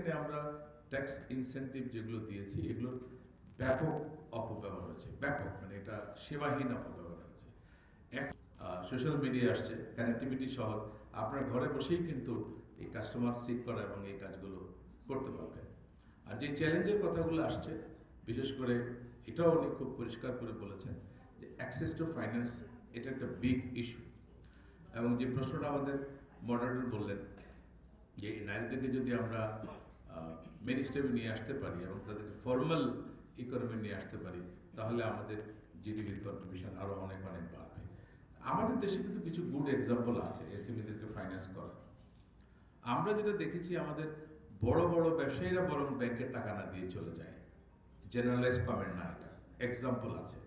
এখানে আমরা tax incentive যেগুলো দিয়েছি, এগুলোর ব্যাপক অপব্যবহার হয়েছে। ব্যাপক মানে এটা সেবাহীন অপব্যবহার হয়েছে। এক সোশ্যাল মিডিয়া আসছে কানেক্টিভিটি সহ, আপনার ঘরে বসেই কিন্তু এই কাস্টমার সিক করা এবং এই কাজগুলো করতে পারবেন। আর যে চ্যালেঞ্জের কথাগুলো আসছে, বিশেষ করে এটাও উনি খুব পরিষ্কার করে বলেছেন যে অ্যাক্সেস টু ফাইন্যান্স এটা একটা বিগ ইস্যু এবং যে প্রশ্নটা আমাদের মডারেটর বললেন, যে নারীদেরকে যদি আমরা মেন নিয়ে আসতে পারি এবং তাদেরকে ফর্মাল ইকোনমি নিয়ে আসতে পারি, তাহলে আমাদের জিডিপির কন্ট্রিবিউশন আরও অনেক অনেক বাড়বে। আমাদের দেশে কিন্তু কিছু গুড এক্সাম্পল আছে এসএমইদেরকে ফাইন্যান্স করার। আমরা যেটা দেখেছি, আমাদের বড় বড় ব্যবসায়ীরা বরং ব্যাংকের টাকা না দিয়ে চলে যায়। জেনারেলাইজ কমেন্ট না এটা এক্সাম্পল আছে।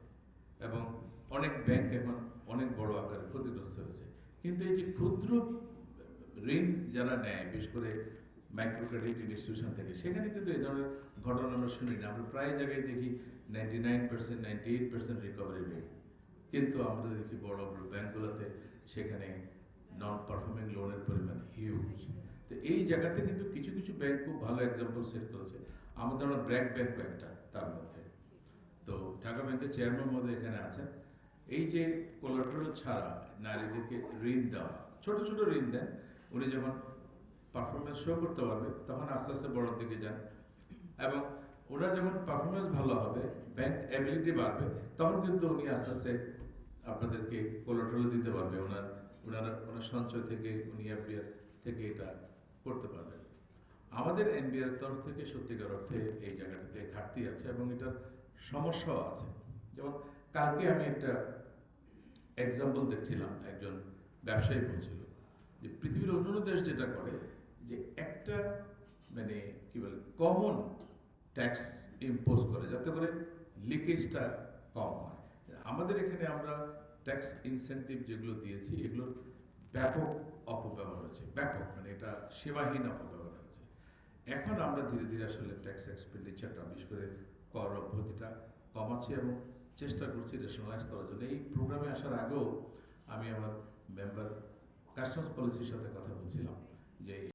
এবং অনেক ব্যাংক এখন অনেক বড় আকারে ক্ষতিগ্রস্ত হয়েছে। কিন্তু এই যে ক্ষুদ্র ঋণ যারা নেয়, বিশেষ করে মাইক্রো ক্রেডিট ইনস্টিটিউশন থেকে। সেখানে কিন্তু এই ধরনের ঘটনা আমরা শুনি না। আমরা প্রায় জায়গায় দেখি ninety nine percent ninety eight percent recovery rate কিন্তু আমরা দেখি বড় বড় ব্যাংকগুলোতে সেখানে নন পারফর্মিং লোনের পরিমাণ হিউজ তো এই জায়গাতে কিন্তু কিছু কিছু ব্যাংক খুব ভালো এক্সাম্পল সেট করেছে। আমাদের আমরা ব্র্যাক ব্যাংক একটা তার মধ্যে। তো ঢাকা ব্যাংকের চেয়ারম্যান মধ্যে এখানে আছেন। এই যে কোলাট্রাল ছাড়া নারীদেরকে ঋণ দেওয়া, ছোট ছোট ঋণ দেন। উনি যখন পারফরমেন্স শো করতে পারবে, তখন আস্তে আস্তে বড়োর দিকে যান। এবং ওনার যখন পারফরমেন্স ভালো হবে ব্যাংক অ্যাবিলিটি বাড়বে, তখন কিন্তু উনি আস্তে আস্তে আপনাদেরকে কোলাট্রাল দিতে পারবে, ওনার ওনার ওনার সঞ্চয় থেকে, উনি এফবিআর থেকে এটা করতে পারবেন। আমাদের এনবিআর তরফ থেকে সত্যিকার অর্থে এই জায়গাটাতে ঘাটতি আছে এবং এটার সমস্যাও আছে। যেমন কালকে আমি একটা এক্সাম্পল দেখছিলাম, একজন ব্যবসায়ী বলছিল যে পৃথিবীর অন্যান্য দেশ যেটা করে যে একটা মানে কি বলে কমন ট্যাক্স ইম্পোজ করে, যাতে করে লিকেজটা কম হয়। আমাদের এখানে আমরা ট্যাক্স ইনসেন্টিভ যেগুলো দিয়েছি, এগুলোর ব্যাপক অপব্যবহার হয়েছে। ব্যাপক মানে এটা সেবাহীন অপব্যবহার হয়েছে। এখন আমরা ধীরে ধীরে আসলে ট্যাক্স এক্সপেন্ডিচারটা বিশেষ করে কর অব্যাহতিটা কমাচ্ছি এবং চেষ্টা করছি রেশনালাইজ করার জন্য। এই প্রোগ্রামে আসার আগেও আমি আমার মেম্বার কাস্টমস পলিসির সাথে কথা বলছিলাম যে